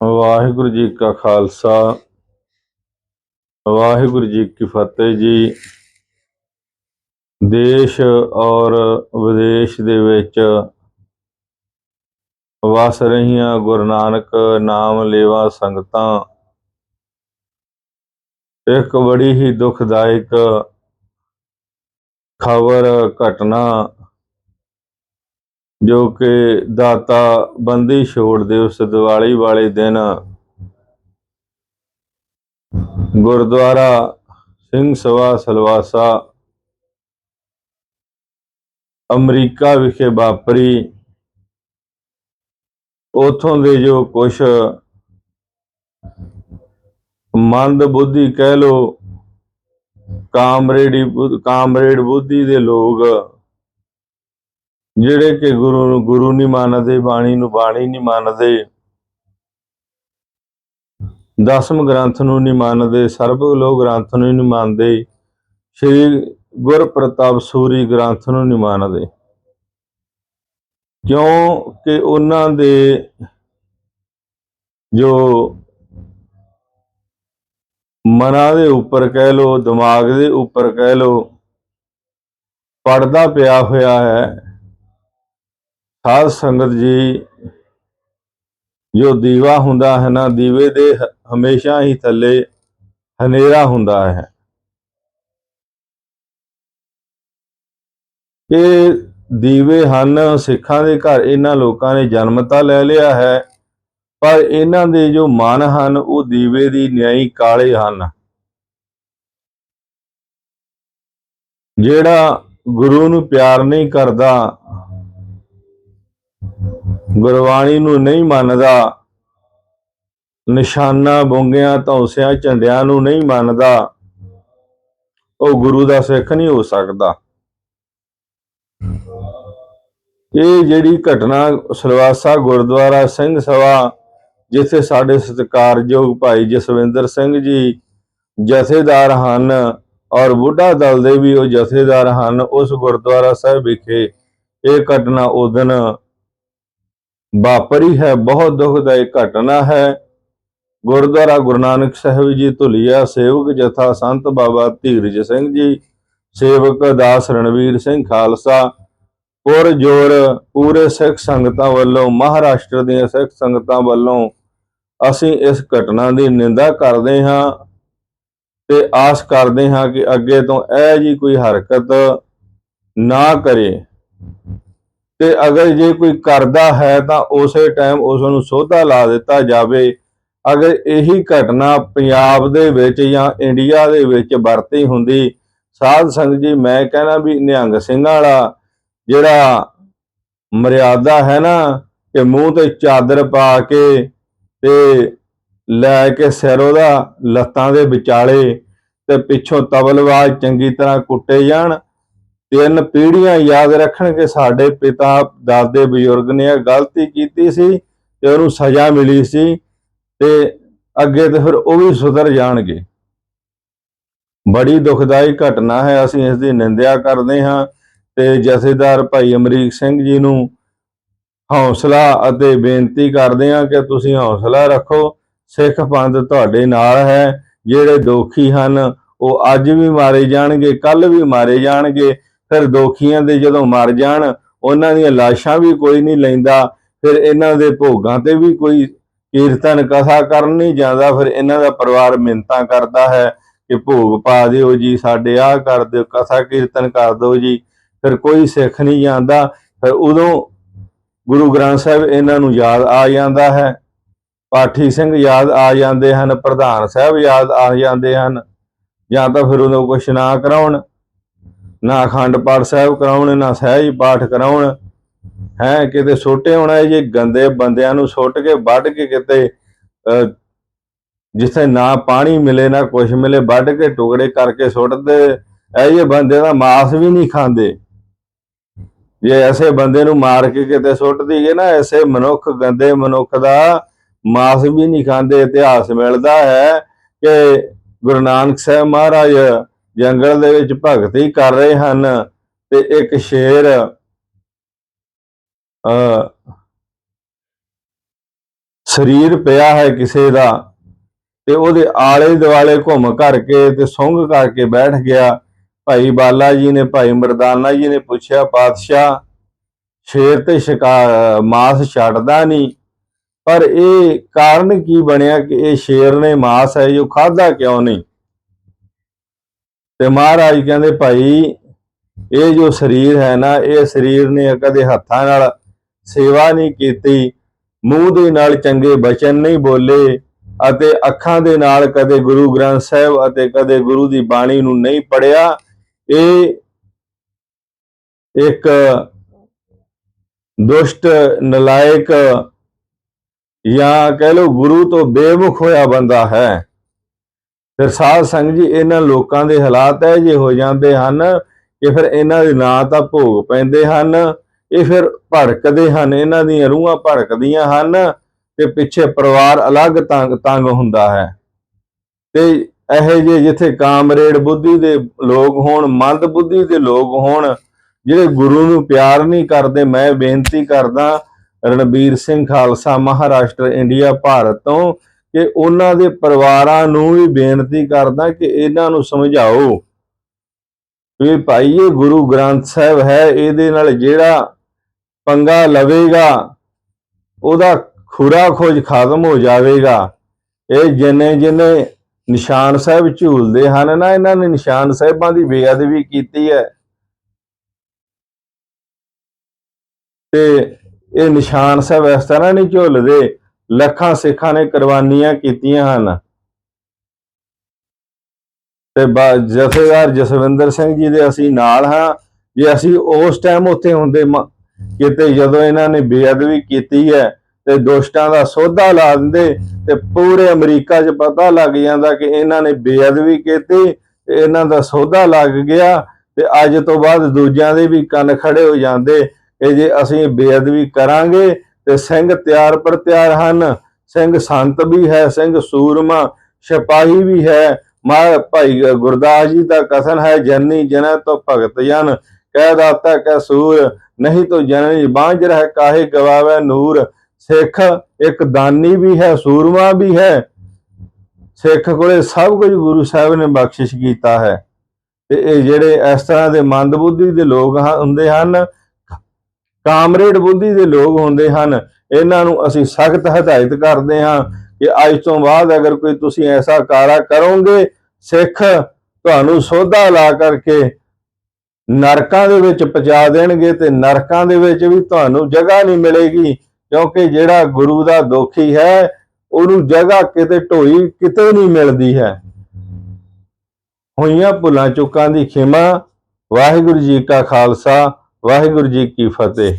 ਵਾਹਿਗੁਰੂ ਜੀ ਕਾ ਖਾਲਸਾ, ਵਾਹਿਗੁਰੂ ਜੀ ਕੀ ਫਤਿਹ ਜੀ। ਦੇਸ਼ ਔਰ ਵਿਦੇਸ਼ ਦੇ ਵਿੱਚ ਵਸ ਰਹੀਆਂ ਗੁਰੂ ਨਾਨਕ ਨਾਮ ਲੇਵਾ ਸੰਗਤਾਂ, ਇੱਕ ਬੜੀ ਹੀ ਦੁਖਦਾਇਕ ਖਬਰ ਘਟਨਾ ਜੋ ਕਿ ਦਾਤਾ ਬੰਦੀ ਛੋੜ ਦੇ ਉਸ ਦੀਵਾਲੀ ਵਾਲੇ ਦਿਨ ਗੁਰਦੁਆਰਾ ਸਿੰਘ ਸਭਾ ਸਲਵਾਸਾ ਅਮਰੀਕਾ ਵਿਖੇ ਵਾਪਰੀ। ਉਥੋਂ ਦੇ ਜੋ ਕੁਛ ਮੰਦ ਬੁੱਧੀ ਕਹਿ ਲੋ ਕਾਮਰੇਡੀ ਕਾਮਰੇਡ ਬੁੱਧੀ ਦੇ ਲੋਕ ਜਿਹੜੇ ਕਿ ਗੁਰੂ ਨੂੰ ਗੁਰੂ ਨਹੀਂ ਮੰਨਦੇ, ਬਾਣੀ ਨੂੰ ਬਾਣੀ ਨਹੀਂ ਮੰਨਦੇ, ਦਸਮ ਗ੍ਰੰਥ ਨੂੰ ਨਹੀਂ ਮੰਨਦੇ ਸਰਬ ਲੋਕ ਗ੍ਰੰਥ ਨੂੰ ਨਹੀਂ ਮੰਨਦੇ, ਸ਼੍ਰੀ ਗੁਰ ਪ੍ਰਤਾਪ ਸੂਰੀ ਗ੍ਰੰਥ ਨੂੰ ਨਹੀਂ ਮੰਨਦੇ। ਕਿਉਂ ਕਿ ਉਹਨਾਂ ਦੇ ਜੋ ਮਨਾਂ ਦੇ ਉੱਪਰ ਕਹਿ ਲੋ ਦਿਮਾਗ ਦੇ ਉੱਪਰ ਕਹਿ ਲੋ ਪਰਦਾ ਪਿਆ ਹੋਇਆ ਹੈ ਸਾਧ ਸੰਗਤ ਜੀ, ਜੋ ਦੀਵਾ ਹੁੰਦਾ ਹੈ ਨਾ, ਦੀਵੇ ਦੇ ਹਮੇਸ਼ਾ ਹੀ ਥੱਲੇ ਹਨੇਰਾ ਹੁੰਦਾ ਹੈ। ਇਹ ਦੀਵੇ ਹਨ, ਸਿੱਖਾਂ ਦੇ ਘਰ ਇਹਨਾਂ ਲੋਕਾਂ ਨੇ ਜਨਮ ਤਾਂ ਲੈ ਲਿਆ ਹੈ, ਪਰ ਇਹਨਾਂ ਦੇ ਜੋ ਮਨ ਹਨ, ਉਹ ਦੀਵੇ ਦੀ ਨਿਆਈ ਕਾਲੇ ਹਨ। ਜਿਹੜਾ ਗੁਰੂ ਨੂੰ ਪਿਆਰ ਨਹੀਂ ਕਰਦਾ ਗੁਰਬਾਣੀ ਨੂੰ ਨਹੀਂ ਮੰਨਦਾ। ਨਿਸ਼ਾਨਾ, ਬੁੰਗਿਆਂ, ਧੌਸਿਆਂ, ਝੰਡਿਆਂ ਨੂੰ ਨਹੀਂ ਮੰਨਦਾ। ਉਹ ਗੁਰੂ ਦਾ ਸਿੱਖ ਨਹੀਂ ਹੋ ਸਕਦਾ। ਇਹ ਜਿਹੜੀ ਘਟਨਾ ਸਲਵਾਸਾ ਗੁਰਦੁਆਰਾ ਸਿੰਘ ਸਭਾ, ਜਿੱਥੇ ਸਾਡੇ ਸਤਿਕਾਰਯੋਗ ਭਾਈ ਜਸਵਿੰਦਰ ਸਿੰਘ ਜੀ ਜਥੇਦਾਰ ਹਨ ਔਰ ਬੁੱਢਾ ਦਲ ਦੇ ਵੀ ਉਹ ਜਥੇਦਾਰ ਹਨ ਉਸ ਗੁਰਦੁਆਰਾ ਸਾਹਿਬ ਵਿਖੇ ਇਹ ਘਟਨਾ ਉਦਨ ਵਾਪਰੀ ਹੈ, ਬਹੁਤ ਦੁਖਦਾਇਕ ਘਟਨਾ ਹੈ। ਗੁਰਦੁਆਰਾ ਗੁਰੂ ਨਾਨਕ ਸਾਹਿਬ ਜੀ, ਧੁਲੀਆ ਸੇਵਕ ਜਥਾ ਸੰਤ ਬਾਬਾ ਧੀਰਜ ਸਿੰਘ ਜੀ, ਸੇਵਕ ਦਾਸ ਰਣਵੀਰ ਸਿੰਘ ਖਾਲਸਾ ਪੁਰ ਜੋਰ ਪੂਰੇ ਸਿੱਖ ਸੰਗਤਾਂ ਵੱਲੋਂ, ਮਹਾਰਾਸ਼ਟਰ ਦੀਆਂ ਸਿੱਖ ਸੰਗਤਾਂ ਵੱਲੋਂ ਅਸੀਂ ਇਸ ਘਟਨਾ ਦੀ ਨਿੰਦਾ ਕਰਦੇ ਹਾਂ ਤੇ ਆਸ ਕਰਦੇ ਹਾਂ ਕਿ ਅੱਗੇ ਤੋਂ ਇਹ ਜੀ ਕੋਈ ਹਰਕਤ ਨਾ ਕਰੇ। ਤੇ ਅਗਰ ਜੇ ਕੋਈ ਕਰਦਾ ਹੈ ਤਾਂ ਉਸੇ ਟਾਈਮ ਉਸ ਨੂੰ ਸੋਧਾ ਲਾ ਦਿੱਤਾ ਜਾਵੇ। ਅਗਰ ਇਹੀ ਘਟਨਾ ਪੰਜਾਬ ਦੇ ਵਿੱਚ ਜਾਂ ਇੰਡੀਆ ਦੇ ਵਿੱਚ ਵਰਤੀ ਹੁੰਦੀ, ਸਾਧ ਸੰਗਤ ਜੀ, ਮੈਂ ਕਹਿਣਾ ਵੀ ਨਿਹੰਗ ਸਿੰਘਾਂ ਵਾਲਾ ਜਿਹੜਾ ਮਰਿਆਦਾ ਹੈ ਨਾ, ਕਿ ਮੂੰਹ ਤੇ ਚਾਦਰ ਪਾ ਕੇ ਤੇ ਲੈ ਕੇ ਸਿਰ ਉਹਦਾ ਲੱਤਾਂ ਦੇ ਵਿਚਾਲੇ ਤੇ ਪਿੱਛੋਂ ਤਬਲਵਾਜ ਚੰਗੀ ਤਰ੍ਹਾਂ ਕੁੱਟੇ ਜਾਣ ਤਿੰਨ ਪੀੜ੍ਹੀਆਂ ਯਾਦ ਰੱਖਣ ਕਿ ਸਾਡੇ ਪਿਤਾ, ਦਾਦੇ ਬਜ਼ੁਰਗ ਨੇ ਇਹ ਗਲਤੀ ਕੀਤੀ ਸੀ ਤੇ ਉਹਨੂੰ ਸਜ਼ਾ ਮਿਲੀ ਸੀ ਤੇ ਅੱਗੇ ਤੇ ਫਿਰ ਉਹ ਵੀ ਸੁਧਰ ਜਾਣਗੇ। ਬੜੀ ਦੁਖਦਾਈ ਘਟਨਾ ਹੈ, ਅਸੀਂ ਇਸ ਦੀ ਨਿੰਦਿਆ ਕਰਦੇ ਹਾਂ ਤੇ ਜਥੇਦਾਰ ਭਾਈ ਅਮਰੀਕ ਸਿੰਘ ਜੀ ਨੂੰ ਹੌਸਲਾ ਅਤੇ ਬੇਨਤੀ ਕਰਦੇ ਹਾਂ ਕਿ ਤੁਸੀਂ ਹੌਸਲਾ ਰੱਖੋ, ਸਿੱਖ ਪੰਥ ਤੁਹਾਡੇ ਨਾਲ ਹੈ, ਜਿਹੜੇ ਦੋਖੀ ਹਨ ਉਹ ਅੱਜ ਵੀ ਮਾਰੇ ਜਾਣਗੇ ਕੱਲ ਵੀ ਮਾਰੇ ਜਾਣਗੇ ਫਿਰ ਦੋਖੀਆਂ ਦੇ ਜਦੋਂ ਮਰ ਜਾਣ, ਉਹਨਾਂ ਦੀਆਂ ਲਾਸ਼ਾਂ ਵੀ ਕੋਈ ਨਹੀਂ ਲੈਂਦਾ, ਫਿਰ ਇਹਨਾਂ ਦੇ ਭੋਗਾਂ ਤੇ ਵੀ ਕੋਈ ਕੀਰਤਨ ਕਥਾ ਕਰਨ ਨਹੀਂ ਜਾਂਦਾ ਫਿਰ ਇਹਨਾਂ ਦਾ ਪਰਿਵਾਰ ਮਿੰਤਾਂ ਕਰਦਾ ਹੈ ਕਿ ਭੋਗ ਪਾ ਦਿਓ ਜੀ, ਸਾਡੇ ਆਹ ਕਰ ਦਿਓ, ਕਥਾ ਕੀਰਤਨ ਕਰ ਦਿਓ ਜੀ। ਫਿਰ ਕੋਈ ਸਿੱਖ ਨਹੀਂ ਜਾਂਦਾ, ਫਿਰ ਉਦੋਂ ਗੁਰੂ ਗ੍ਰੰਥ ਸਾਹਿਬ ਇਹਨਾਂ ਨੂੰ ਯਾਦ ਆ ਜਾਂਦਾ ਹੈ। ਪਾਠੀ ਸਿੰਘ ਯਾਦ ਆ ਜਾਂਦੇ ਹਨ, ਪ੍ਰਧਾਨ ਸਾਹਿਬ ਯਾਦ ਆ ਜਾਂਦੇ ਹਨ, ਜਾਂ ਤਾਂ ਫਿਰ ਉਦੋਂ ਕੁਛ ਨਾ ਕਰਾਉਣ। ਨਾ ਅਖੰਡ ਪਾਠ ਸਾਹਿਬ ਕਰਾਉਣ, ਨਾ ਸਹਿਜ ਪਾਠ ਕਰਾਉਣ। ਹੈ, ਕਿਤੇ ਛੋਟੇ ਹੋਣਾ ਜੇ ਗੰਦੇ ਬੰਦਿਆਂ ਨੂੰ ਸੁੱਟ ਕੇ ਵੱਢ ਕੇ ਕਿਤੇ ਜਿੱਥੇ ਨਾ ਪਾਣੀ ਮਿਲੇ, ਨਾ ਕੁਛ ਮਿਲੇ, ਵੱਢ ਕੇ ਟੁਕੜੇ ਕਰਕੇ ਸੁੱਟਦੇ, ਇਹ ਜਿਹੇ ਬੰਦੇ ਦਾ ਮਾਸ ਵੀ ਨਹੀਂ ਖਾਂਦੇ। ਜੇ ਐਸੇ ਬੰਦੇ ਨੂੰ ਮਾਰ ਕੇ ਕਿਤੇ ਸੁੱਟ ਦਈਏ ਨਾ, ਐਸੇ ਮਨੁੱਖ, ਗੰਦੇ ਮਨੁੱਖ ਦਾ ਮਾਸ ਵੀ ਨਹੀਂ ਖਾਂਦੇ, ਇਤਿਹਾਸ ਮਿਲਦਾ ਹੈ ਕਿ ਗੁਰੂ ਨਾਨਕ ਸਾਹਿਬ ਮਹਾਰਾਜ ਜੰਗਲ ਦੇ ਵਿੱਚ ਭਗਤੀ ਕਰ ਰਹੇ ਹਨ ਤੇ ਇੱਕ ਸ਼ੇਰ ਅ ਸਰੀਰ ਪਿਆ ਹੈ ਕਿਸੇ ਦਾ ਤੇ ਉਹਦੇ ਆਲੇ ਦੁਆਲੇ ਘੁੰਮ ਕਰਕੇ ਤੇ ਸੁੰਘ ਕਰਕੇ ਬੈਠ ਗਿਆ। ਭਾਈ ਬਾਲਾ ਜੀ ਨੇ, ਭਾਈ ਮਰਦਾਨਾ ਜੀ ਨੇ ਪੁੱਛਿਆ, ਪਾਤਸ਼ਾਹ, ਸ਼ੇਰ ਤੇ ਸ਼ਿਕਾਰ ਮਾਸ ਛੱਡਦਾ ਨਹੀਂ। ਪਰ ਇਹ ਕਾਰਨ ਕੀ ਬਣਿਆ ਕਿ ਇਹ ਸ਼ੇਰ ਨੇ ਮਾਸ ਹੈ ਜੋ ਖਾਦਾ ਕਿਉਂ ਨਹੀਂ? ਤੇ ਮਹਾਰਾਜ ਕਹਿੰਦੇ ਭਾਈ, ਇਹ ਜੋ ਸਰੀਰ ਹੈ ਨਾ, ਇਹ ਸਰੀਰ ਨੇ ਕਦੇ ਹੱਥਾਂ ਨਾਲ ਸੇਵਾ ਨਹੀਂ ਕੀਤੀ, ਮੂੰਹ ਦੇ ਨਾਲ ਚੰਗੇ ਬਚਨ ਨਹੀਂ ਬੋਲੇ ਅਤੇ ਅੱਖਾਂ ਦੇ ਨਾਲ ਕਦੇ ਗੁਰੂ ਗ੍ਰੰਥ ਸਾਹਿਬ ਅਤੇ ਕਦੇ ਗੁਰੂ ਦੀ ਬਾਣੀ ਨੂੰ ਨਹੀਂ ਪੜਿਆ ਇਹ ਇੱਕ ਦੁਸ਼ਟ, ਨਲਾਇਕ ਜਾਂ ਕਹਿ ਲਓ ਗੁਰੂ ਤੋਂ ਬੇਮੁਖ ਹੋਇਆ ਬੰਦਾ ਹੈ। ਫਿਰ ਸਾਧ ਸੰਗ ਜੀ, ਇਹਨਾਂ ਲੋਕਾਂ ਦੇ ਹਾਲਾਤ ਇਹ ਜੇ ਹੋ ਜਾਂਦੇ ਹਨ ਕਿ ਫਿਰ ਇਹਨਾਂ ਦੇ ਨਾਂ ਤਾਂ ਭੋਗ ਪੈਂਦੇ ਹਨ, ਇਹ ਫਿਰ ਭੜਕਦੇ ਹਨ, ਇਹਨਾਂ ਦੀਆਂ ਰੂਹਾਂ ਭੜਕਦੀਆਂ ਹਨ ਤੇ ਪਿੱਛੇ ਪਰਿਵਾਰ ਅਲੱਗ ਤੰਗ ਤੰਗ ਹੁੰਦਾ ਹੈ। ਤੇ ਇਹੋ ਜਿਹੇ ਜਿੱਥੇ ਕਾਮਰੇਡ ਬੁੱਧੀ ਦੇ ਲੋਕ ਹੋਣ, ਮੰਦ ਬੁੱਧੀ ਦੇ ਲੋਕ ਹੋਣ, ਜਿਹੜੇ ਗੁਰੂ ਨੂੰ ਪਿਆਰ ਨਹੀਂ ਕਰਦੇ, ਮੈਂ ਬੇਨਤੀ ਕਰਦਾ, ਰਣਬੀਰ ਸਿੰਘ ਖਾਲਸਾ ਮਹਾਰਾਸ਼ਟਰ, ਇੰਡੀਆ, ਭਾਰਤ ਤੋਂ ਕਿ ਉਹਨਾਂ ਦੇ ਪਰਿਵਾਰਾਂ ਨੂੰ ਵੀ ਬੇਨਤੀ ਕਰਦਾ ਕਿ ਇਹਨਾਂ ਨੂੰ ਸਮਝਾਓ ਵੀ ਭਾਈ, ਇਹ ਗੁਰੂ ਗ੍ਰੰਥ ਸਾਹਿਬ ਹੈ, ਇਹਦੇ ਨਾਲ ਜਿਹੜਾ ਪੰਗਾ ਲਵੇਗਾ, ਉਹਦਾ ਖੁਰਾ ਖੋਜ ਖਤਮ ਹੋ ਜਾਵੇਗਾ। ਇਹ ਜਿੰਨੇ ਜਿੰਨੇ ਨਿਸ਼ਾਨ ਸਾਹਿਬ ਝੂਲਦੇ ਹਨ ਨਾ, ਇਹਨਾਂ ਨੇ ਨਿਸ਼ਾਨ ਸਾਹਿਬਾਂ ਦੀ ਬੇਅਦਬੀ ਕੀਤੀ ਹੈ। ਤੇ ਇਹ ਨਿਸ਼ਾਨ ਸਾਹਿਬ ਇਸ ਤਰ੍ਹਾਂ ਨਹੀਂ ਝੁੱਲਦੇ ਲੱਖਾਂ ਸਿੱਖਾਂ ਨੇ ਕੁਰਬਾਨੀਆਂ ਕੀਤੀਆਂ ਹਨ। ਤੇ ਬਾ- ਜਥੇਦਾਰ ਜਸਵਿੰਦਰ ਸਿੰਘ ਜੀ ਦੇ ਅਸੀਂ ਨਾਲ ਹਾਂ ਜੇ ਅਸੀਂ ਉਸ ਟਾਈਮ ਉੱਥੇ ਹੁੰਦੇ ਕਿਤੇ ਜਦੋਂ ਇਹਨਾਂ ਨੇ ਬੇਅਦਬੀ ਕੀਤੀ ਹੈ ਤੇ ਦੋਸ਼ਟਾਂ ਦਾ ਸੌਦਾ ਲਾ ਦਿੰਦੇ ਤੇ ਪੂਰੇ ਅਮਰੀਕਾ 'ਚ ਪਤਾ ਲੱਗ ਜਾਂਦਾ ਕਿ ਇਹਨਾਂ ਨੇ ਬੇਅਦਬੀ ਕੀਤੀ, ਤੇ ਇਹਨਾਂ ਦਾ ਸੌਦਾ ਲੱਗ ਗਿਆ ਤੇ ਅੱਜ ਤੋਂ ਬਾਅਦ ਦੂਜਿਆਂ ਦੇ ਵੀ ਕੰਨ ਖੜੇ ਹੋ ਜਾਂਦੇ ਕਿ ਜੇ ਅਸੀਂ ਬੇਅਦਬੀ ਕਰਾਂਗੇ ਤੇ ਸਿੰਘ ਤਿਆਰ ਪਰ ਤਿਆਰ ਹਨ। ਸਿੰਘ ਸੰਤ ਵੀ ਹੈ, ਸਿੰਘ ਸੂਰਮਾ ਸਿਪਾਹੀ ਵੀ ਹੈ। ਮਾ ਭਾਈ ਗੁਰਦਾਸ ਜੀ ਦਾ ਕਥਨ ਹੈ, ਜਨਨੀ ਜਨੈ ਤੋ ਭਗਤ ਜਨ, ਕਹਿ ਦਾਤਾ ਕੈ ਸੂਰ, ਨਹੀਂ ਤੋ ਜਨਨੀ ਬਾਂਝ ਰਹਿ ਕਾਹੇ ਗਵਾਵੇ ਨੂਰ। ਸਿੱਖ ਇੱਕ ਦਾਨੀ ਵੀ ਹੈ, ਸੂਰਮਾ ਵੀ ਹੈ। ਸਿੱਖ ਕੋਲੇ ਸਭ ਕੁਝ ਗੁਰੂ ਸਾਹਿਬ ਨੇ ਬਖਸ਼ਿਸ਼ ਕੀਤਾ ਹੈ। ਤੇ ਇਹ ਜਿਹੜੇ ਇਸ ਤਰ੍ਹਾਂ ਦੇ ਮੰਦਬੁੱਧੀ ਦੇ ਲੋਕ ਹੁੰਦੇ ਹਨ ਕਾਮਰੇਡ ਬੁੱਧੀ ਦੇ ਲੋਕ ਹੁੰਦੇ ਹਨ। ਇਹਨਾਂ ਨੂੰ ਅਸੀਂ ਸਖਤ ਹਦਾਇਤ ਕਰਦੇ ਹਾਂ ਕਿ ਅੱਜ ਤੋਂ ਬਾਅਦ ਅਗਰ ਕੋਈ ਤੁਸੀਂ ਐਸਾ ਕਾਰਾ ਕਰੋਗੇ, ਸਿੱਖ ਤੁਹਾਨੂੰ ਸੋਧਾ ਲਾ ਕਰਕੇ ਨਰਕਾਂ ਦੇ ਵਿੱਚ ਪਹੁੰਚਾ ਦੇਣਗੇ ਤੇ ਨਰਕਾਂ ਦੇ ਵਿੱਚ ਵੀ ਤੁਹਾਨੂੰ ਜਗ੍ਹਾ ਨਹੀਂ ਮਿਲੇਗੀ, ਕਿਉਂਕਿ ਜਿਹੜਾ ਗੁਰੂ ਦਾ ਦੋਖੀ ਹੈ ਉਹਨੂੰ ਜਗ੍ਹਾ ਕਿਤੇ ਢੋਈ ਕਿਤੇ ਨਹੀਂ ਮਿਲਦੀ ਹੈ। ਹੋਈਆਂ ਭੁੱਲਾਂ ਚੁੱਕਾਂ ਦੀ ਖਿਮਾ, ਵਾਹਿਗੁਰੂ ਜੀ ਕਾ ਖਾਲਸਾ। ਵਾਹਿਗੁਰੂ ਜੀ ਕੀ ਫਤਿਹ।